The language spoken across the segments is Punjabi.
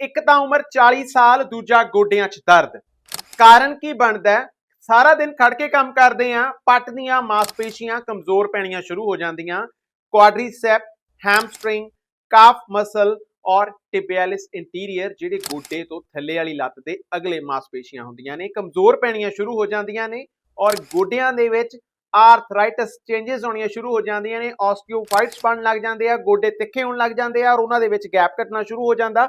ਇੱਕ ਤਾਂ ਉਮਰ 40 ਸਾਲ, ਦੂਜਾ ਗੋਡਿਆਂ 'ਚ ਦਰਦ। ਕਾਰਨ ਕੀ ਬਣਦਾ ਸਾਰਾ ਦਿਨ ਖੜ ਕੇ ਕੰਮ ਕਰਦੇ ਆ ਪੱਟ ਦੀਆਂ ਮਾਸਪੇਸ਼ੀਆਂ ਕਮਜ਼ੋਰ ਪੈਣੀਆਂ ਸ਼ੁਰੂ ਹੋ ਜਾਂਦੀਆਂ। ਕੁਆਡਰੀਸੈਪ ਹੈਮਸਟ੍ਰਿੰਗ ਕਾਫ ਮਸਲ ਔਰ ਟਿਬਿਆਲਿਸ ਇੰਟੀਰੀਅਰ ਜਿਹੜੇ ਗੋਡੇ ਤੋਂ ਥੱਲੇ ਵਾਲੀ ਲੱਤ ਦੇ ਅਗਲੇ ਮਾਸਪੇਸ਼ੀਆਂ ਹੁੰਦੀਆਂ ਨੇ, ਕਮਜ਼ੋਰ ਪੈਣੀਆਂ ਸ਼ੁਰੂ ਹੋ ਜਾਂਦੀਆਂ ਨੇ ਔਰ ਗੋਡਿਆਂ ਦੇ ਵਿੱਚ ਆਰਥਰਾਈਟਸ ਚੇਂजेस ਹੋਣੀਆਂ ਸ਼ੁਰੂ ਹੋ ਜਾਂਦੀਆਂ ਨੇ ਆਸਟੀਓਫਾਈਟਸ ਬਣਨ ਲੱਗ ਜਾਂਦੇ ਆ, ਗੋਡੇ ਤਿੱਖੇ ਹੋਣ ਲੱਗ ਜਾਂਦੇ ਆ ਔਰ ਉਹਨਾਂ ਦੇ ਵਿੱਚ ਗੈਪ ਘਟਣਾ ਸ਼ੁਰੂ ਹੋ ਜਾਂਦਾ।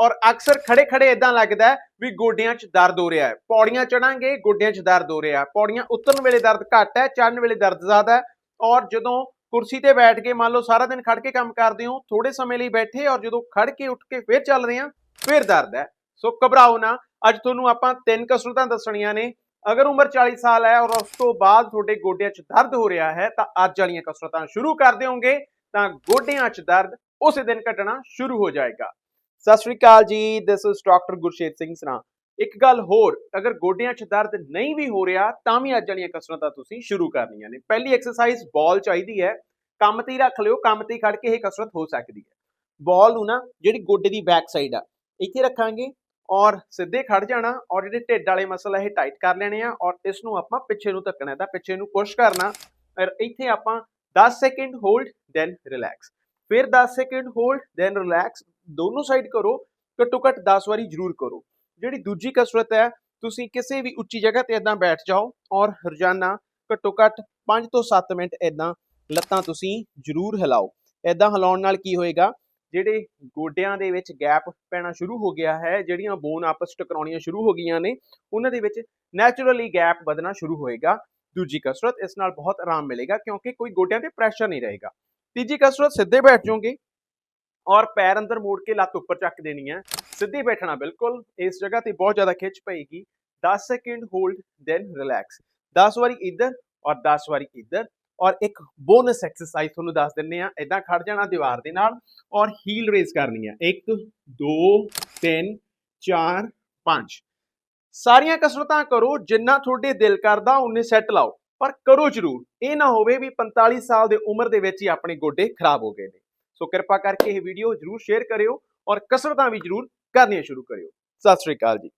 ਔਰ ਅਕਸਰ ਖੜੇ ਖੜੇ ਇਦਾਂ ਲੱਗਦਾ ਵੀ ਗੋਡਿਆਂ 'ਚ ਦਰਦ ਹੋ ਰਿਹਾ ਹੈ। ਪੌੜੀਆਂ ਚੜਾਂਗੇ ਗੋਡਿਆਂ 'ਚ ਦਰਦ ਹੋ ਰਿਹਾ ਪੌੜੀਆਂ ਉਤਰਨ ਵੇਲੇ ਦਰਦ ਘੱਟ ਹੈ, ਚੜ੍ਹਨ ਵੇਲੇ ਦਰਦ ਜ਼ਿਆਦਾ ਹੈ। ਔਰ ਜਦੋਂ ਕੁਰਸੀ ਤੇ ਬੈਠ ਕੇ ਮੰਨ ਲਓ ਸਾਰਾ ਦਿਨ ਖੜ ਕੇ ਕੰਮ ਕਰਦੇ ਹੋ ਥੋੜੇ ਸਮੇਂ ਲਈ ਬੈਠੇ ਔਰ ਜਦੋਂ ਖੜ ਕੇ ਉੱਠ ਕੇ ਫਿਰ ਚੱਲ ਰਹੇ ਆ ਫਿਰ ਦਰਦ ਹੈ। ਸੋ ਘਬਰਾਓ ਨਾ। ਅੱਜ ਤੁਹਾਨੂੰ ਆਪਾਂ ਤਿੰਨ ਕਸਰਤਾਂ ਦੱਸਣੀਆਂ ਨੇ। ਅਗਰ ਉਮਰ 40 ਸਾਲ ਹੈ ਔਰ ਉਸ ਤੋਂ ਬਾਅਦ ਤੁਹਾਡੇ ਗੋਡਿਆਂ 'ਚ ਦਰਦ ਹੋ ਰਿਹਾ ਹੈ, ਤਾਂ ਅੱਜ ਵਾਲੀਆਂ ਕਸਰਤਾਂ ਸ਼ੁਰੂ ਕਰ ਦਿਓਗੇ, ਤਾਂ ਗੋਡਿਆਂ 'ਚ ਦਰਦ ਉਸੇ ਦਿਨ ਘਟਣਾ ਸ਼ੁਰੂ ਹੋ ਜਾਏਗਾ। ਸਤਿ ਸ਼੍ਰੀ ਅਕਾਲ ਜੀ this is doctor Gurshet Singh Sara ਇੱਕ ਗੱਲ ਹੋਰ, ਅਗਰ ਗੋਡਿਆਂ 'ਚ ਦਰਦ ਨਹੀਂ ਵੀ ਹੋ ਰਿਹਾ, ਤਾਂ ਵੀ ਅੱਜ ਵਾਲੀਆਂ ਕਸਰਤਾਂ ਤੁਸੀਂ ਸ਼ੁਰੂ ਕਰਨੀਆਂ ਨੇ। ਪਹਿਲੀ ਐਕਸਰਸਾਈਜ਼ ਬਾਲ ਚਾਹੀਦੀ ਹੈ, ਕੰਮ ਤੇ ਹੀ ਰੱਖ ਲਿਓ, ਕੰਮ ਤੇ ਹੀ ਖੜ ਕੇ ਇਹ ਕਸਰਤ ਹੋ ਸਕਦੀ ਹੈ। ਬਾਲ ਨੂੰ ਨਾ, ਜਿਹੜੀ ਗੋਡੇ ਦੀ ਬੈਕ ਸਾਈਡ ਆ, ਇੱਥੇ ਰੱਖਾਂਗੇ ਔਰ ਸਿੱਧੇ ਖੜ ਜਾਣਾ ਔਰ ਜਿਹੜੇ ਢਿੱਡ ਵਾਲੇ ਮਸਲ ਆ, ਇਹ ਟਾਈਟ ਕਰ ਲੈਣੇ ਆ ਔਰ ਇਸ ਨੂੰ ਆਪਾਂ ਪਿੱਛੇ ਨੂੰ ਧੱਕਣਾ ਤਾਂ ਪਿੱਛੇ ਨੂੰ ਪੁਸ਼ ਕਰਨਾ ਔਰ ਇੱਥੇ ਆਪਾਂ 10 ਸੈਕਿੰਡ ਹੋਲਡ ਦੈਨ ਰਿਲੈਕਸ ਫਿਰ 10 ਸੈਕਿੰਡ ਹੋਲਡ ਦੈਨ ਰਿਲੈਕਸ ਦੋਨੋਂ ਸਾਈਡ ਕਰੋ ਘੱਟੋ ਘੱਟ 10 ਵਾਰੀ ਜ਼ਰੂਰ ਕਰੋ। ਜਿਹੜੀ ਦੂਜੀ ਕਸਰਤ ਹੈ, ਤੁਸੀਂ ਕਿਸੇ ਵੀ ਉੱਚੀ ਜਗ੍ਹਾ ਤੇ ਇਦਾਂ ਬੈਠ ਜਾਓ ਔਰ ਰੋਜ਼ਾਨਾ ਘੱਟੋ ਘੱਟ 5 ਤੋਂ 7 ਮਿੰਟ ਇਦਾਂ ਲੱਤਾਂ ਤੁਸੀਂ ਜ਼ਰੂਰ ਹਿਲਾਓ। ਇਦਾਂ ਹਿਲਾਉਣ ਨਾਲ ਕੀ ਹੋਏਗਾ, ਜਿਹੜੇ ਗੋਡਿਆਂ ਦੇ ਵਿੱਚ ਗੈਪ ਪੈਣਾ ਸ਼ੁਰੂ ਹੋ ਗਿਆ ਹੈ, ਜਿਹੜੀਆਂ ਬੋਨ ਆਪਸ ਟਕਰਾਉਣੀਆਂ ਸ਼ੁਰੂ ਹੋ ਗਈਆਂ ਨੇ, ਉਹਨਾਂ ਦੇ ਵਿੱਚ ਨੈਚੁਰਲੀ ਗੈਪ ਵਧਣਾ ਸ਼ੁਰੂ ਹੋਏਗਾ। ਦੂਜੀ ਕਸਰਤ ਇਸ ਨਾਲ ਬਹੁਤ ਆਰਾਮ ਮਿਲੇਗਾ ਕਿਉਂਕਿ ਕੋਈ ਗੋਡਿਆਂ ਤੇ ਪ੍ਰੈਸ਼ਰ ਨਹੀਂ ਰਹੇਗਾ। ਤੀਜੀ ਕਸਰਤ ਸਿੱਧੇ ਬੈਠ ਜਾਓਗੇ ਔਰ ਪੈਰ ਅੰਦਰ ਮੋੜ ਕੇ ਲੱਤ ਉੱਪਰ ਚੱਕ ਦੇਣੀ ਹੈ। ਸਿੱਧੀ ਬੈਠਣਾ, ਬਿਲਕੁਲ। ਇਸ ਜਗ੍ਹਾ ਤੇ ਬਹੁਤ ਜ਼ਿਆਦਾ ਖਿੱਚ ਪਏਗੀ। 10 ਸੈਕਿੰਡ ਹੋਲਡ, ਦੈਨ ਰਿਲੈਕਸ। 10 ਵਾਰੀ ਇੱਧਰ ਔਰ 10 ਵਾਰੀ ਇੱਧਰ। ਔਰ ਇੱਕ ਬੋਨਸ ਐਕਸਰਸਾਈਜ਼ ਤੁਹਾਨੂੰ ਦੱਸ ਦਿੰਨੇ ਆ ਇਦਾਂ ਖੜ ਜਾਣਾ ਦੀਵਾਰ ਦੇ ਨਾਲ ਔਰ ਹੀਲ ਰੇਜ਼ ਕਰਨੀ ਆ 1 2 3 4 5 ਸਾਰੀਆਂ ਕਸਰਤਾਂ ਕਰੋ, ਜਿੰਨਾ ਤੁਹਾਡੇ ਦਿਲ ਕਰਦਾ ਉਨੇ ਸੈੱਟ ਲਾਓ। ਪਰ ਕਰੋ ਜ਼ਰੂਰ। ਇਹ ਨਾ ਹੋਵੇ ਵੀ 45 ਸਾਲ ਦੇ ਉਮਰ ਦੇ ਵਿੱਚ ਹੀ ਆਪਣੇ ਗੋਡੇ ਖਰਾਬ ਹੋ ਗਏ ਨੇ। ਸੋ ਕਿਰਪਾ ਕਰਕੇ ਇਹ ਵੀਡੀਓ ਜ਼ਰੂਰ ਸ਼ੇਅਰ ਕਰਿਓ ਔਰ ਕਸਰਤਾਂ ਵੀ ਜ਼ਰੂਰ ਕਰਨੀਆਂ ਸ਼ੁਰੂ ਕਰਿਓ। ਸਤਿ ਸ਼੍ਰੀ ਅਕਾਲ ਜੀ।